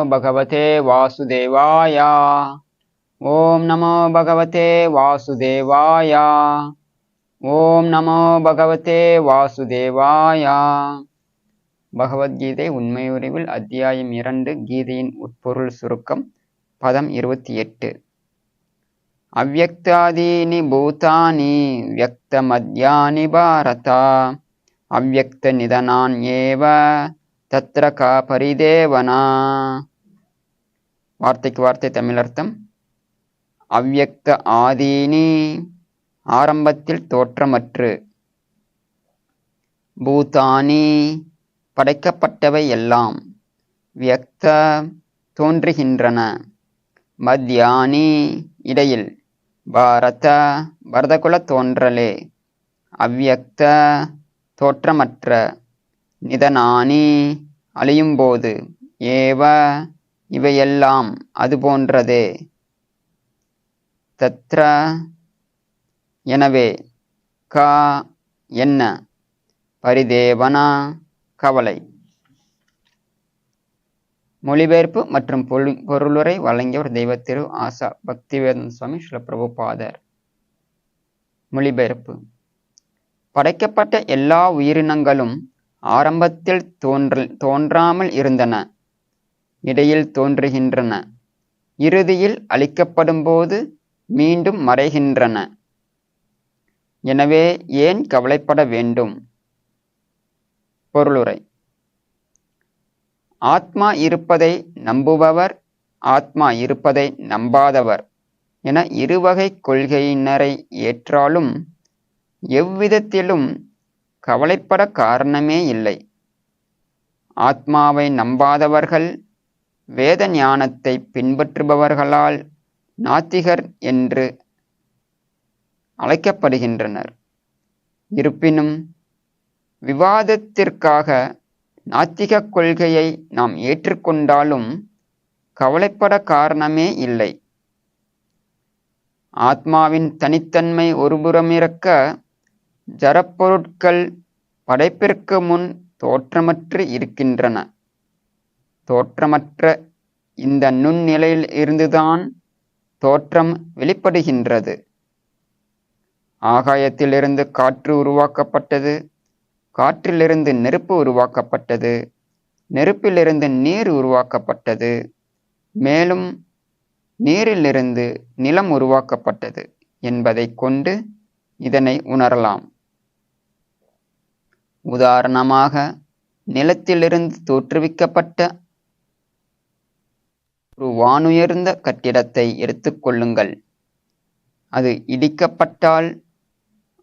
ॐ नमो भगवते वासुदेवाय ॐ नमो भगवते वासुदेवाय ॐ नमो भगवते வாசுதேவாய பகவத்கீதை உண்மையுறிவில் அத்தியாயம் இரண்டு கீதையின் உட்பொருள் சுருக்கம் பதம் இருபத்தி எட்டு அவ்வக்தாதீனி பூதானி வியக்தமத்யானி பாரத அவ்வக்த நிதனான் ஏவ தத்ர கா பரிதேவனா வார்த்தைக்கு வார்த்தை தமிழர்த்தம் அவ்வக்த ஆதீனி ஆரம்பத்தில் தோற்றமற்று பூதானி படைக்கப்பட்டவை எல்லாம் வியக்த தோன்றுகின்றன. மத்யானி இடையில் பாரத பரதகுல தோன்றலே அவ்வியக்த தோற்றமற்ற நிதனானி அழியும்போது ஏவ இவையெல்லாம் அது போன்றதே. தத்ர எனவே கா என்ன? பரிதேவனா கவலை. மொழிபெயர்ப்பு மற்றும் பொருளுரை வழங்கியவர் தெய்வத்திரு ஆசா பக்திவேதன் சுவாமி ஸ்ரீல பிரபுபாதர் மொழிபெயர்ப்பு. படைக்கப்பட்ட எல்லா உயிரினங்களும் ஆரம்பத்தில் தோன்ற தோன்றாமல் இருந்தன. இடையில் தோன்றுகின்றன. இறுதியில் அழிக்கப்படும்போது மீண்டும் மறைகின்றன. எனவே ஏன் கவலைப்பட வேண்டும்? பொருளுரை. ஆத்மா இருப்பதை நம்புபவர் ஆத்மா இருப்பதை நம்பாதவர் என இருவகை கொள்கையினரை ஏற்றாலும் எவ்விதத்திலும் கவலைப்பட காரணமே இல்லை. ஆத்மாவை நம்பாதவர்கள் வேத ஞானத்தை பின்பற்றுபவர்களால் நாத்திகர் என்று அழைக்கப்படுகின்றனர். இருப்பினும் விவாதத்திற்காக நாத்திக கொள்கையை நாம் ஏற்றுக்கொண்டாலும் கவலைப்பட காரணமே இல்லை. ஆத்மாவின் தனித்தன்மை ஒருபுறமிறக்க ஜரப்பொருட்கள் படைப்பிற்கு முன் தோற்றமற்று இருக்கின்றன. தோற்றமற்ற இந்த நுண்ணிலையில் இருந்துதான் தோற்றம் வெளிப்படுகின்றது. ஆகாயத்திலிருந்து காற்று உருவாக்கப்பட்டது காற்றிலிருந்து நெருப்பு உருவாக்கப்பட்டது நெருப்பிலிருந்து நீர் உருவாக்கப்பட்டது மேலும் நீரிலிருந்து நிலம் உருவாக்கப்பட்டது என்பதை கொண்டு இதனை உணரலாம். உதாரணமாக நிலத்திலிருந்து தோற்றுவிக்கப்பட்ட ஒரு வானுயர்ந்த கட்டிடத்தை எடுத்துக்கொள்ளுங்கள் அது இடிக்கப்பட்டால்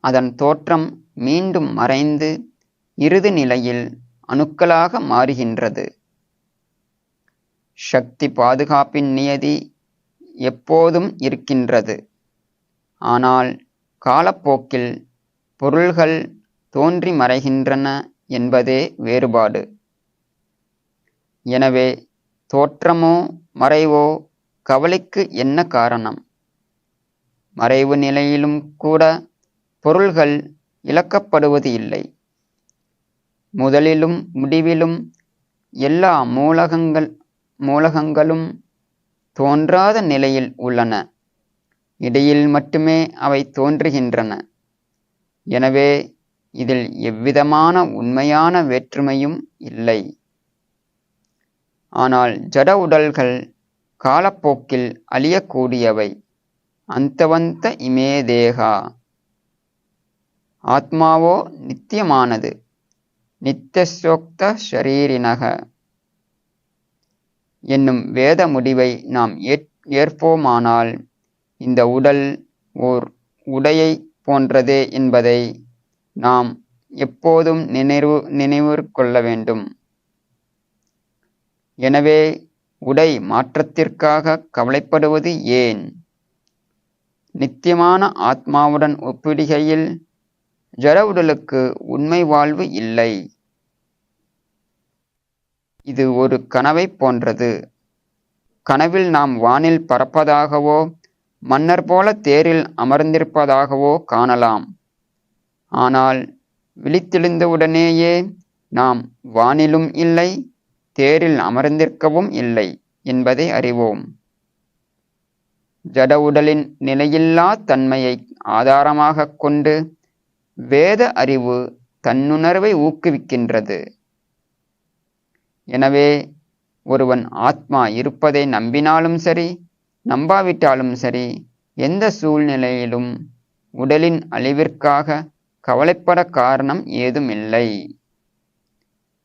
அதன் தோற்றம் மீண்டும் மறைந்து இறுதி நிலையில் அணுக்களாக மாறுகின்றது. சக்தி பாதுகாப்பின் நியதி எப்போதும் இருக்கின்றது. ஆனால் காலப்போக்கில் பொருள்கள் தோன்றி மறைகின்றன என்பதே வேறுபாடு. எனவே தோற்றமோ மறைவோ? கவலைக்கு என்ன காரணம்? மறைவு நிலையிலும் கூட பொருள்கள் இழக்கப்படுவது இல்லை. முதலிலும் முடிவிலும் எல்லா மூலகங்கள் மூலகங்களும் தோன்றாத நிலையில் உள்ளன. இடையில் மட்டுமே அவை தோன்றுகின்றன. எனவே இதில் எவ்விதமான உண்மையான வேற்றுமையும் இல்லை. ஆனால் ஜட உடல்கள் காலப்போக்கில் அழியக்கூடியவை. அந்தவந்த இமே தேகா. ஆத்மாவோ நித்தியமானது. நித்தியசோக்த ஷரீரினக. என்னும் வேத முடிவை நாம் ஏற்போமானால் இந்த உடல் ஓர் உடையை போன்றதே என்பதை நாம் எப்போதும் நினைவு நினைவு கொள்ள வேண்டும். எனவே உடை மாற்றத்திற்காக கவலைப்படுவது ஏன்? நித்தியமான ஆத்மாவுடன் ஒப்பிடுகையில் ஜட உடலுக்கு உண்மை வாழ்வு இல்லை. இது ஒரு கனவை போன்றது. கனவில் நாம் வானில் பறப்பதாகவோ மன்னர் போல தேரில் அமர்ந்திருப்பதாகவோ காணலாம். ஆனால் விழித்தெழுந்தவுடனேயே நாம் வானிலும் இல்லை தேரில் அமர்ந்திருக்கவும் இல்லை என்பதை அறிவோம். ஜட உடலின் நிலையில்லா தன்மையை ஆதாரமாகக் கொண்டு வேத அறிவு தன்னுணர்வை ஊக்குவிக்கின்றது. எனவே ஒருவன் ஆத்மா இருப்பதை நம்பினாலும் சரி நம்பாவிட்டாலும் சரி எந்த சூழ்நிலையிலும் உடலின் அழிவிற்காக கவலைப்பட காரணம் ஏதுமில்லை.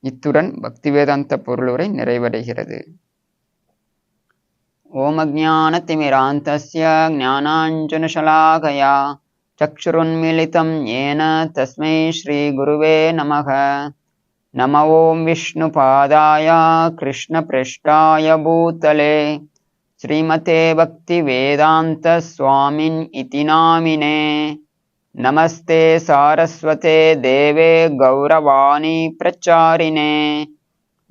இத்துடன் பக்திவேதாந்த பொருளுரை நிறைவடைகிறது ஓம் அஜானதிமிராந்தஸ்ய ஞானாஞ்சனசலாகயா சக்ஷுருன்மிலிதம் ஏன தஸ்மை ஸ்ரீகுருவே நமக நம ஓம் விஷ்ணுபாதாய கிருஷ்ணபிருஷ்டாய பூத்தலே श्रीमते भक्तिवेदान्तस्वामिन् इति नामिने नमस्ते सारस्वते देवे गौरवाणी प्रचारिणे।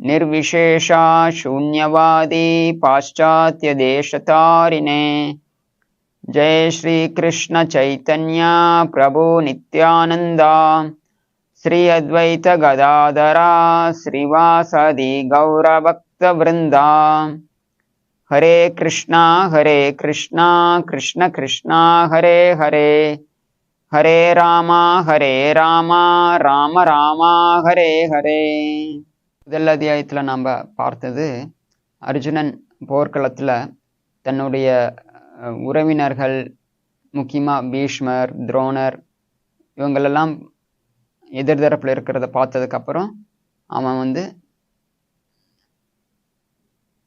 निर्विशेषा शून्यवादी पाश्चात्यदेशतारिणे। जय श्रीकृष्ण चैतन्या प्रभु नित्यानन्दा। श्री अद्वैत गदाधरा श्रीवासदि गौरभक्तवृन्दा। हरे कृष्णा हरे कृष्णा कृष्ण कृष्णा हरे हरे ஹரே ராமா ஹரே ராமா ராம ராமா ஹரே ஹரே. முதல் அத்தியாயத்தில் நாம் பார்த்தது அர்ஜுனன் போர்க்களத்தில் தன்னுடைய உறவினர்கள் முக்கியமாக பீஷ்மர் துரோணர் இவங்களெல்லாம் எதிர்தரப்பில் இருக்கிறத பார்த்ததுக்கப்புறம் அவன் வந்து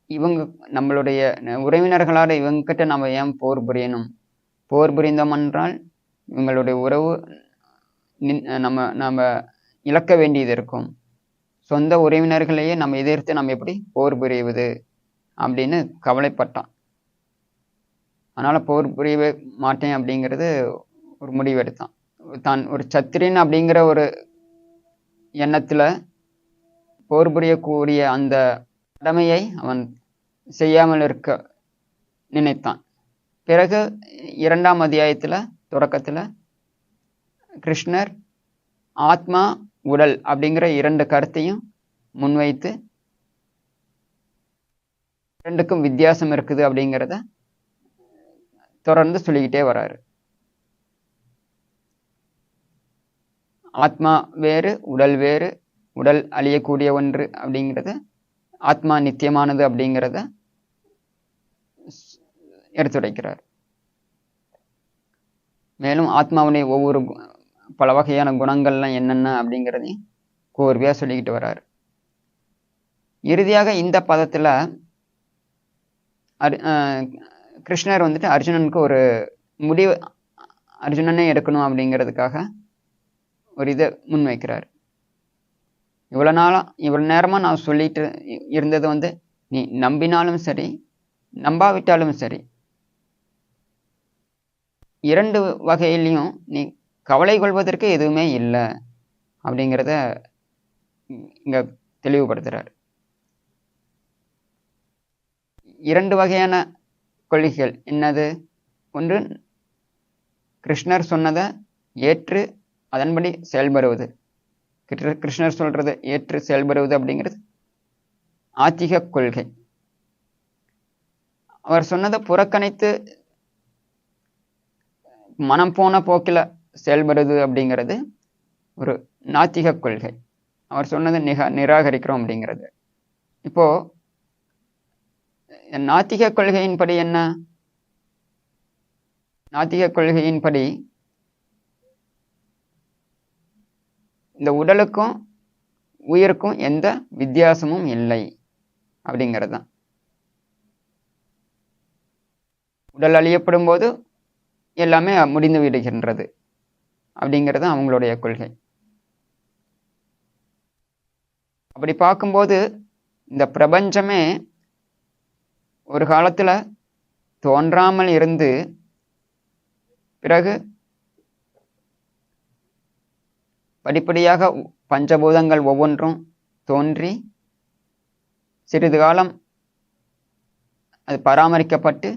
இவங்க நம்மளுடைய உறவினர்களால் இவங்ககிட்ட நம்ம ஏன் போர் புரியணும்? போர் புரிந்தோம் என்றால் இவங்களுடைய உறவு நம்ம நம்ம இழக்க வேண்டியது இருக்கும். சொந்த உறவினர்களையே நம்ம எதிர்த்து நம்ம எப்படி போர் புரிவது அப்படின்னு கவலைப்பட்டான். அதனால் போர் புரியவே மாட்டேன் அப்படிங்கிறது ஒரு முடிவு எடுத்தான். தான் ஒரு சத்திரியன் அப்படிங்கிற ஒரு எண்ணத்தில் போர் புரியக்கூடிய அந்த கடமையை அவன் செய்யாமல் இருக்க நினைத்தான். பிறகு இரண்டாம் அத்தியாயத்தில் தொடக்கத்தில் கிருஷ்ணர் ஆத்மா உடல் அப்படிங்கிற இரண்டு கருத்தையும் முன்வைத்து ரெண்டுக்கும் வித்தியாசம் இருக்குது அப்படிங்கிறத தொடர்ந்து சொல்லிக்கிட்டே வராரு. ஆத்மா வேறு உடல் வேறு உடல் அழியக்கூடிய ஒன்று அப்படிங்கிறது ஆத்மா நித்தியமானது அப்படிங்கிறத எடுத்துரைக்கிறார். மேலும் ஆத்மாவுடைய ஒவ்வொரு பல வகையான குணங்கள்லாம் என்னென்ன அப்படிங்கிறதையும் கோர்வையாக சொல்லிக்கிட்டு வர்றார் இறுதியாக இந்த பதத்தில் அரு கிருஷ்ணர் வந்துட்டு அர்ஜுனனுக்கு ஒரு முடிவு அர்ஜுனனே எடுக்கணும் அப்படிங்கிறதுக்காக ஒரு இதை முன்வைக்கிறார். இவ்வளோ நாளாக இவ்வளோ நேரமாக நான் சொல்லிட்டு இருந்தது வந்து நீ நம்பினாலும் சரி நம்பாவிட்டாலும் சரி இரண்டு வகையிலையும் நீ கவலை கொள்வதற்கு எதுவுமே இல்லை அப்படிங்கிறத இங்கே தெளிவுபடுத்துகிறார் இரண்டு வகையான கொள்கைகள் என்னது? ஒன்று கிருஷ்ணர் சொன்னதை ஏற்று அதன்படி செயல்படுவது. கிருஷ்ணர் சொல்றதை ஏற்று செயல்படுவது அப்படிங்கிறது ஆத்திக கொள்கை. அவர் சொன்னதை புறக்கணித்து மனம் போன போக்கில் செயல்படுது அப்படிங்கிறது ஒரு நாத்திக கொள்கை. அவர் சொன்னதை நிக நிராகரிக்கிறோம் அப்படிங்கிறது. இப்போ நாத்திக கொள்கையின்படி என்ன? நாத்திக கொள்கையின்படி இந்த உடலுக்கும் உயிருக்கும் எந்த வித்தியாசமும் இல்லை அப்படிங்கிறது தான். உடல் அழியப்படும் போது எல்லாமே முடிந்து விடுகின்றது அப்படிங்கிறது அவங்களுடைய கொள்கை. அப்படி பார்க்கும்போது இந்த பிரபஞ்சமே ஒரு காலத்தில் தோன்றாமல் இருந்து பிறகு படிப்படியாக பஞ்சபூதங்கள் ஒவ்வொன்றும் தோன்றி சிறிது காலம் அது பராமரிக்கப்பட்டு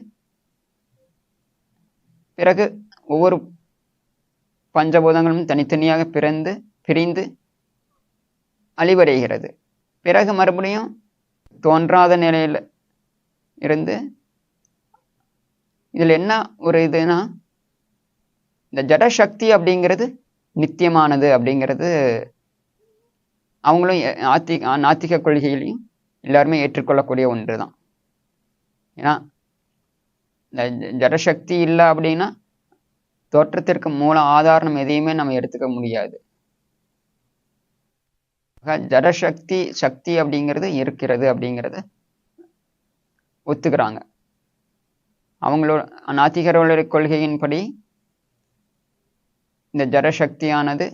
பிறகு ஒவ்வொரு பஞ்சபூதங்களும் தனித்தனியாக பிறந்து பிரிந்து அழிவடைகிறது. பிறகு மறுபடியும் தோன்றாத நிலையில் இருந்து இதில் என்ன ஒரு இதுனா இந்த ஜடசக்தி அப்படிங்கிறது நித்தியமானது அப்படிங்கிறது அவங்களும் எ- ஆத்தி நாத்திக கொள்கையிலையும் எல்லாருமே ஏற்றுக்கொள்ளக்கூடிய ஒன்று தான் ஏன்னா இந்த ஜடசக்தி இல்லை அப்படின்னா தோற்றத்திற்கு மூல ஆதாரம் எதையுமே நம்ம எடுத்துக்க முடியாது. ஜடசக்தி சக்தி அப்படிங்கிறது இருக்கிறது அப்படிங்கிறத ஒத்துக்கிறாங்க. அவங்களோட நாத்திகர்களுடைய கொள்கையின்படி இந்த ஜடசக்தியானது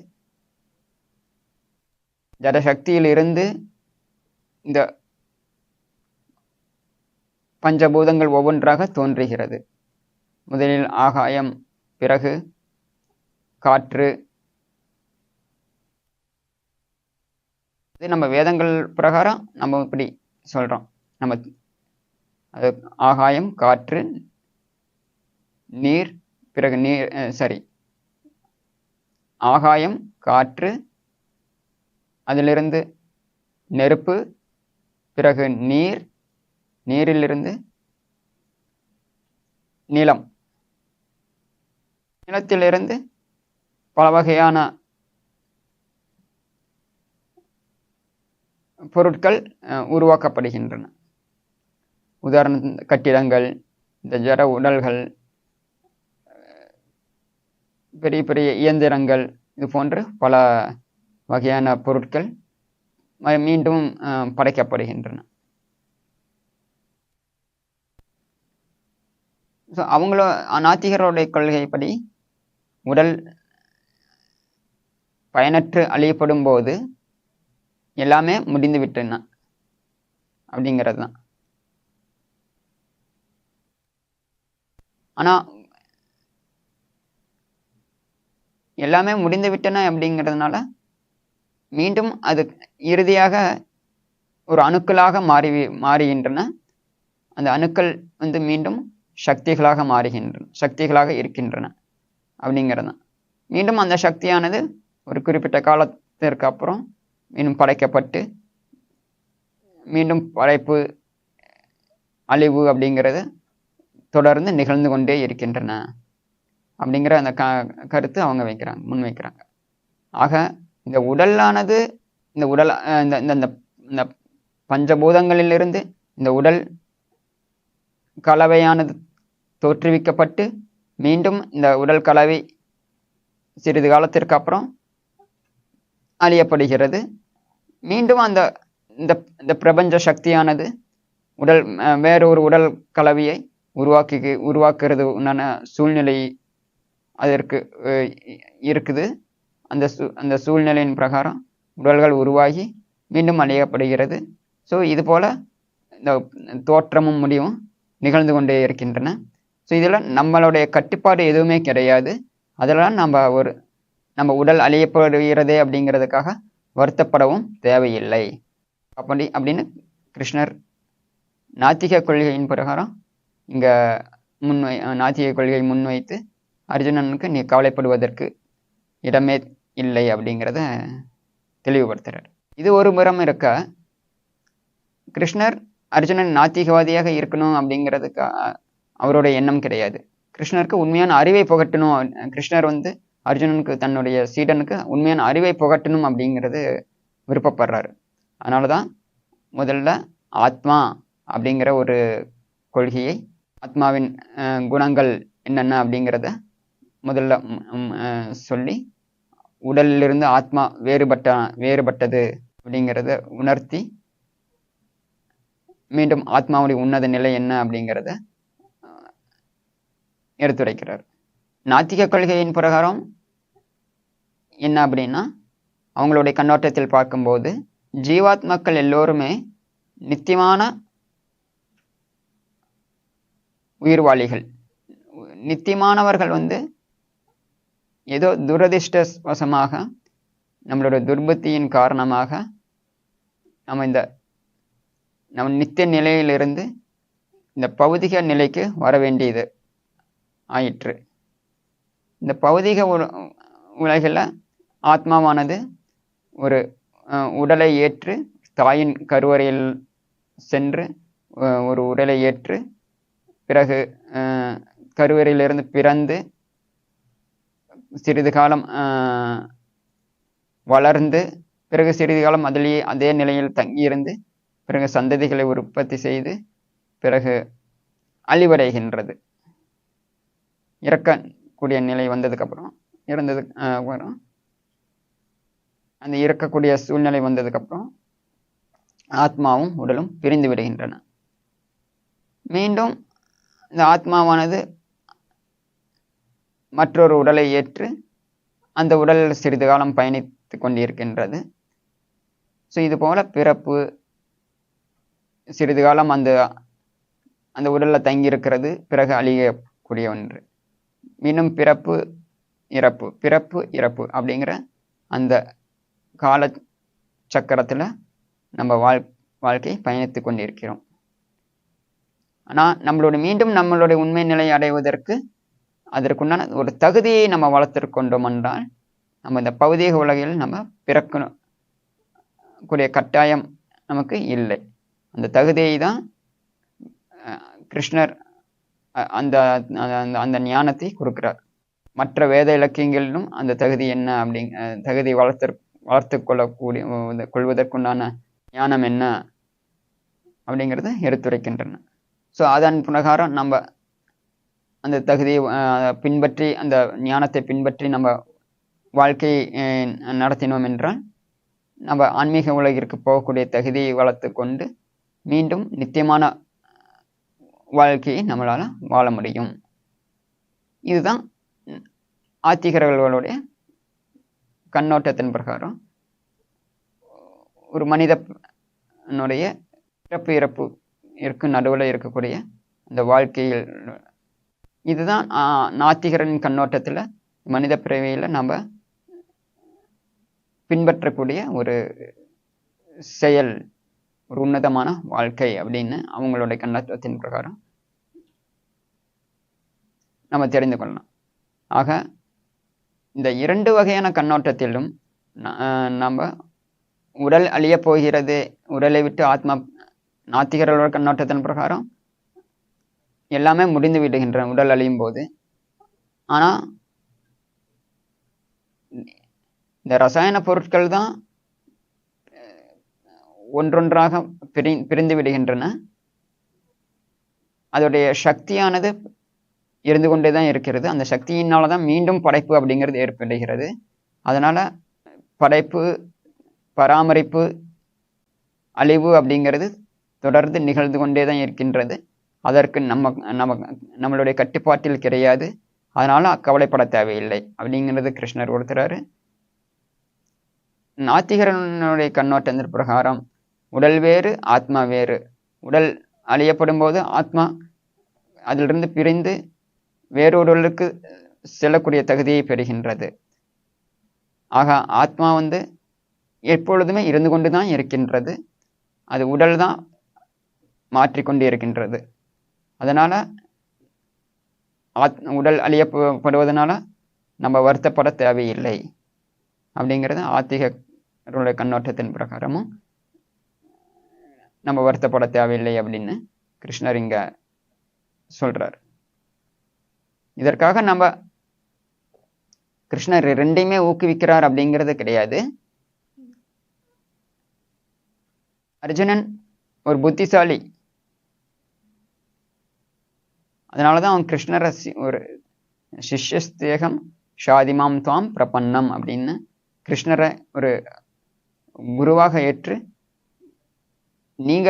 ஜடசக்தியிலிருந்து இந்த பஞ்சபூதங்கள் ஒவ்வொன்றாக தோன்றுகிறது. முதலில் ஆகாயம் பிறகு காற்று. இது நம்ம வேதங்கள் பிரகாரம் நம்ம இப்படி சொல்கிறோம் நம்ம அது ஆகாயம் காற்று நீர் பிறகு நீர் சரி ஆகாயம் காற்று அதிலிருந்து நெருப்பு பிறகு நீர் நீரிலிருந்து நிலம் நிலத்திலிருந்து பல வகையான பொருட்கள் உருவாக்கப்படுகின்றன. உதாரண கட்டிடங்கள் இந்த ஜர உடல்கள் பெரிய பெரிய இயந்திரங்கள் இது போன்று பல வகையான பொருட்கள் மீண்டும் படைக்கப்படுகின்றன. ஸோ அவங்களோ நாத்திகருடைய கொள்கைப்படி உடல் பயனற்று அழியப்படும் போது எல்லாமே முடிந்து விட்டன அப்படிங்கிறது தான் ஆனா எல்லாமே முடிந்து விட்டன அப்படிங்கிறதுனால மீண்டும் அது இறுதியாக ஒரு அணுக்களாக மாறி மாறுகின்றன. அந்த அணுக்கள் வந்து மீண்டும் சக்திகளாக மாறுகின்றன சக்திகளாக இருக்கின்றன அப்படிங்கிறது தான் மீண்டும் அந்த சக்தியானது ஒரு குறிப்பிட்ட காலத்திற்கு அப்புறம் மீண்டும் படைக்கப்பட்டு மீண்டும் படைப்பு அழிவு அப்படிங்கிறது தொடர்ந்து நிகழ்ந்து கொண்டே இருக்கின்றன அப்படிங்கிற அந்த க கருத்து அவங்க வைக்கிறாங்க முன் வைக்கிறாங்க. ஆக இந்த உடலானது இந்த உடல் இந்த இந்த- இந்த இந்த பஞ்சபூதங்களிலிருந்து இந்த உடல் கலவையானது தோற்றுவிக்கப்பட்டு மீண்டும் இந்த உடல் கலவை சிறிது காலத்திற்கு அப்புறம் அழியப்படுகிறது. மீண்டும் அந்த இந்த இந்த பிரபஞ்ச சக்தியானது உடல் வேறொரு உடல் கலவையை உருவாக்கி உருவாக்குறது உண்டான சூழ்நிலை அதற்கு இருக்குது. அந்த சூ அந்த சூழ்நிலையின் பிரகாரம் உடல்கள் உருவாகி மீண்டும் அழியப்படுகிறது. ஸோ இது போல் இந்த தோற்றமும் முடியும் நிகழ்ந்து கொண்டே இருக்கின்றன. ஸோ இதில் நம்மளுடைய கட்டுப்பாடு எதுவுமே கிடையாது. அதெல்லாம் நம்ம ஒரு நம்ம உடல் அழியப்படுகிறதே அப்படிங்கிறதுக்காக வருத்தப்படவும் தேவையில்லை. அப்படி அப்படின்னு கிருஷ்ணர் நாத்திக கொள்கையின் பிரகாரம் இங்கே முன்வை நாத்திக கொள்கையை முன்வைத்து அர்ஜுனனுக்கு நீ கவலைப்படுவதற்கு இடமே இல்லை அப்படிங்கிறத தெளிவுபடுத்துகிறார் இது ஒரு புறம் இருக்க கிருஷ்ணர் அர்ஜுனன் நாத்திகவாதியாக இருக்கணும் அப்படிங்கிறதுக்கு அவரோட எண்ணம் கிடையாது. கிருஷ்ணருக்கு உண்மையான அறிவை புகட்டணும் கிருஷ்ணர் வந்து அர்ஜுனனுக்கு தன்னுடைய சீடனுக்கு உண்மையான அறிவை புகட்டணும் அப்படிங்கிறது விருப்பப்படுறாரு. அதனால தான் முதல்ல ஆத்மா அப்படிங்கிற ஒரு கொள்கையை ஆத்மாவின் குணங்கள் என்னென்ன அப்படிங்கிறத முதல்ல சொல்லி உடலிலிருந்து ஆத்மா வேறுபட்ட வேறுபட்டது அப்படிங்கிறத உணர்த்தி மீண்டும் ஆத்மாவுடைய உன்னத நிலை என்ன அப்படிங்கிறத எடுத்துரைக்கிறார். நாத்திக கொள்கையின் பிரகாரம் என்ன அப்படின்னா அவங்களுடைய கண்ணோட்டத்தில் பார்க்கும்போது ஜீவாத்மாக்கள் எல்லோருமே நித்தியமான உயிர்வாளிகள். நித்தியமானவர்கள் வந்து ஏதோ துரதிர்ஷ்டவசமாக நம்மளோட துர்பத்தியின் காரணமாக நம்ம இந்த நம் நித்திய நிலையிலிருந்து இந்த பௌதிக நிலைக்கு வர வேண்டியது ஆயிற்று. இந்த பௌதிக உல- உலகில் ஆத்மாவானது ஒரு உடலை ஏற்று தாயின் கருவறையில் சென்று ஒரு உடலை ஏற்று பிறகு கருவறையிலிருந்து பிறந்து சிறிது காலம் வளர்ந்து பிறகு சிறிது காலம் அதிலேயே அதே நிலையில் தங்கியிருந்து பிறகு சந்ததிகளை உற்பத்தி செய்து பிறகு அழிவடைகின்றது. இறக்கக்கூடிய நிலை வந்ததுக்கப்புறம் இறந்தது வரும். அந்த இறக்கக்கூடிய சூழ்நிலை வந்ததுக்கப்புறம் ஆத்மாவும் உடலும் பிரிந்து விடுகின்றன. மீண்டும் இந்த ஆத்மாவானது மற்றொரு உடலை ஏற்று அந்த உடல் சிறிது காலம் பயணித்து கொண்டிருக்கின்றது. ஸோ இது போல பிறப்பு சிறிது காலம் அந்த அந்த உடலில் தங்கியிருக்கிறது பிறகு அழியக்கூடிய ஒன்று. மீண்டும் பிறப்பு இறப்பு பிறப்பு இறப்பு அப்படிங்கிற அந்த கால சக்கரத்தில் நம்ம வாழ் வாழ்க்கை பயணித்து கொண்டிருக்கிறோம். ஆனால் நம்மளோட மீண்டும் நம்மளுடைய உண்மை நிலை அடைவதற்கு அதற்குண்டான ஒரு தகுதியை நம்ம வளர்த்து கொண்டோம் என்றால் நம்ம இந்த பௌதீக உலகில் நம்ம பிறக்கணும் கூடிய கட்டாயம் நமக்கு இல்லை. அந்த தகுதியை தான் கிருஷ்ணர் அந்த அந்த அந்த ஞானத்தை கொடுக்கிறார். மற்ற வேத இலக்கியங்களிலும் அந்த தகுதி என்ன அப்படிங்க தகுதி வளர்த்து வளர்த்து கொள்ளக்கூடிய கொள்வதற்குண்டான ஞானம் என்ன அப்படிங்கிறத எடுத்துரைக்கின்றன. ஸோ அதன் பிரகாரம் நம்ம அந்த தகுதியை பின்பற்றி அந்த ஞானத்தை பின்பற்றி நம்ம வாழ்க்கையை நடத்தினோம் என்றால் நம்ம ஆன்மீக உலகிற்கு போகக்கூடிய தகுதியை வளர்த்து கொண்டு மீண்டும் நித்தியமான வாழ்க்கையை நம்மளால் வாழ முடியும். இதுதான் ஆத்திகர்களுடைய கண்ணோட்டத்தின் பிரகாரம். ஒரு மனிதனுடைய பிறப்பு இறப்பு இருக்கு நடுவில் இருக்கக்கூடிய அந்த வாழ்க்கையில். இதுதான் நாத்திகரின் கண்ணோட்டத்தில் மனித பிறவியில் நம்ம பின்பற்றக்கூடிய ஒரு செயல். ஒரு உன்னதமான வாழ்க்கை அப்படின்னு அவங்களுடைய கண்ணோட்டத்தின் பிரகாரம் நம்ம தெரிந்து கொள்ளலாம். ஆக இந்த இரண்டு வகையான கண்ணோட்டத்திலும் நம்ம உடல் அழியப் போகிறது உடலை விட்டு ஆத்மா நாத்திகர்களோட கண்ணோட்டத்தின் பிரகாரம் எல்லாமே முடிந்து விடுகின்றன உடல் அழியும் போது. ஆனால் இந்த ரசாயன பொருட்கள் தான் ஒன்றொன்றாக பிரி பிரிந்து விடுகின்றன. அதோடைய சக்தியானது இருந்து கொண்டே தான் இருக்கிறது. அந்த சக்தியினால தான் மீண்டும் படைப்பு அப்படிங்கிறது ஏற்படுகிறது. அதனால் படைப்பு பராமரிப்பு அழிவு அப்படிங்கிறது தொடர்ந்து நிகழ்ந்து கொண்டே தான் இருக்கின்றது. அதற்கு நம்ம நம்ம நம்மளுடைய கட்டுப்பாட்டில் கிடையாது. அதனால் கவலைப்பட தேவையில்லை அப்படிங்கிறது கிருஷ்ணர் கொடுத்துறாரு நாத்திகரனுடைய கண்ணோட்டத்தின் பிரகாரம் உடல் வேறு ஆத்மா வேறு. உடல் அழியப்படும் போது ஆத்மா அதிலிருந்து பிரிந்து வேறொரு உடலுக்கு செல்லக்கூடிய தகுதியை பெறுகின்றது. ஆக ஆத்மா வந்து எப்பொழுதுமே இருந்து கொண்டு தான் இருக்கின்றது. அது உடல் தான் மாற்றிக்கொண்டு இருக்கின்றது. அதனால் ஆத் உடல் அழியப்படுவதனால நம்ம வருத்தப்பட தேவையில்லை. அப்படிங்கிறது ஆத்திகருடைய கண்ணோட்டத்தின் பிரகாரமும் நம்ம வருத்தப்பட தேவையில்லை அப்படின்னு கிருஷ்ணர் இங்க சொல்றார். இதற்காக நம்ம கிருஷ்ணர் ரெண்டையுமே ஊக்குவிக்கிறார் அப்படிங்கிறது கிடையாது. அர்ஜுனன் ஒரு புத்திசாலி. அதனாலதான் அவன் கிருஷ்ணரை ஒரு சிஷ்யஸ்தேகம் ஷாதிமாம் துவாம் பிரபன்னம் அப்படின்னு கிருஷ்ணரை ஒரு குருவாக ஏற்று நீங்க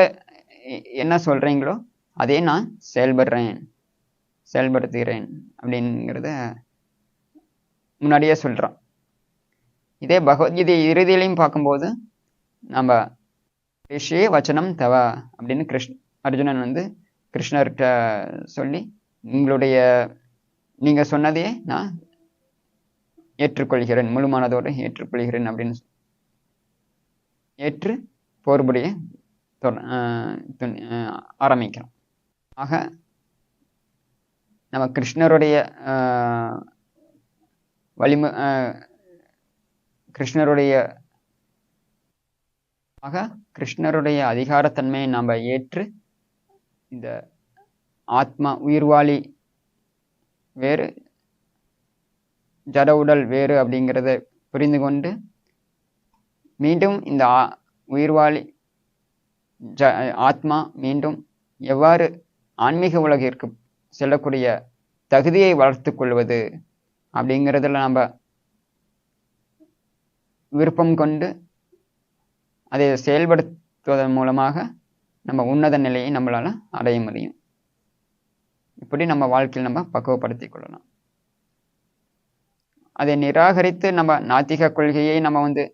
என்ன சொல்றீங்களோ அதே நான் செயல்படுறேன் செயல்படுத்துகிறேன் அப்படிங்கிறத முன்னாடியே சொல்றான் இதே பகவத்கீதை இறுதியிலையும் பார்க்கும்போது நம்ம ரிஷியே வச்சனம் தவ அப்படின்னு கிருஷ்ண அர்ஜுனன் வந்து கிருஷ்ணர்கிட்ட சொல்லி உங்களுடைய நீங்க சொன்னதையே நான் ஏற்றுக்கொள்கிறேன் முழுமானதோடு ஏற்றுக்கொள்கிறேன் அப்படின்னு ஏற்று போர்புடைய ஆரம்பிக்கிறோம் ஆக நம்ம கிருஷ்ணருடைய வலிமு கிருஷ்ணருடைய ஆக கிருஷ்ணருடைய அதிகாரத்தன்மையை நாம் ஏற்று இந்த ஆத்மா உயிர்வாளி வேறு ஜட உடல் வேறு அப்படிங்கிறத புரிந்து கொண்டு மீண்டும் இந்த உயிர்வாளி ஜ ஆத்மா மீண்டும் எவ்வாறு ஆன்மீக உலகிற்கு செல்லக்கூடிய தகுதியை வளர்த்துக் கொள்வது அப்படிங்கிறதுல நம்ம விருப்பம் கொண்டு அதை செயல்படுத்துவதன் மூலமாக நம்ம உன்னத நிலையை நம்மளால அடைய முடியும். இப்படி நம்ம வாழ்க்கையில் நம்ம பக்குவப்படுத்திக் கொள்ளலாம். அதை நிராகரித்து நம்ம நாத்திக கொள்கையை நம்ம வந்து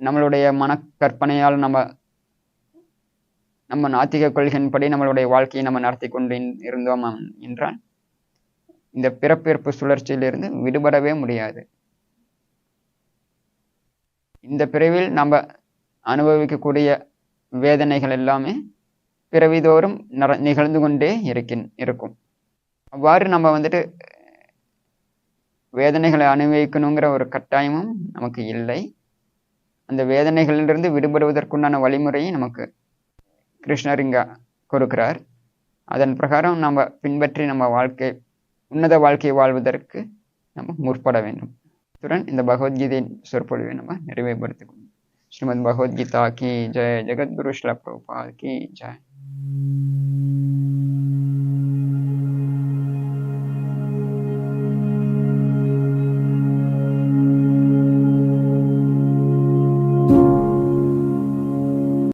நம்மளுடைய மனக்கற்பனையால் நம்ம நம்ம நாத்திக கொள்கையின்படி நம்மளுடைய வாழ்க்கையை நம்ம நடத்தி கொண்டு இருந்தோம் என்றால் இந்த பிறப்பிறப்பு சுழற்சியிலிருந்து விடுபடவே முடியாது. இந்த பிறவில் நம்ம அனுபவிக்கக்கூடிய வேதனைகள் எல்லாமே பிறவிதோறும் நட- நிகழ்ந்து கொண்டே இருக்கின் இருக்கும். அவ்வாறு நம்ம வந்துட்டு வேதனைகளை அனுபவிக்கணுங்கிற ஒரு கட்டாயமும் நமக்கு இல்லை. அந்த வேதனைகளிலிருந்து விடுபடுவதற்குண்டான வழிமுறையும் நமக்கு கிருஷ்ணர் இங்க கொடுக்கிறார். அதன் பிரகாரம் நம்ம பின்பற்றி நம்ம வாழ்க்கை உன்னத வாழ்க்கையை வாழ்வதற்கு நம்ம முற்பட வேண்டும். இத்துடன் இந்த பகவத்கீதையின் சொற்பொழிவை நம்ம நிறைவேப்படுத்திக்கணும் ஸ்ரீமத் பகவத்கீதா கி ஜெய ஜெகத்குரு ஸ்ல கி ஜெய்.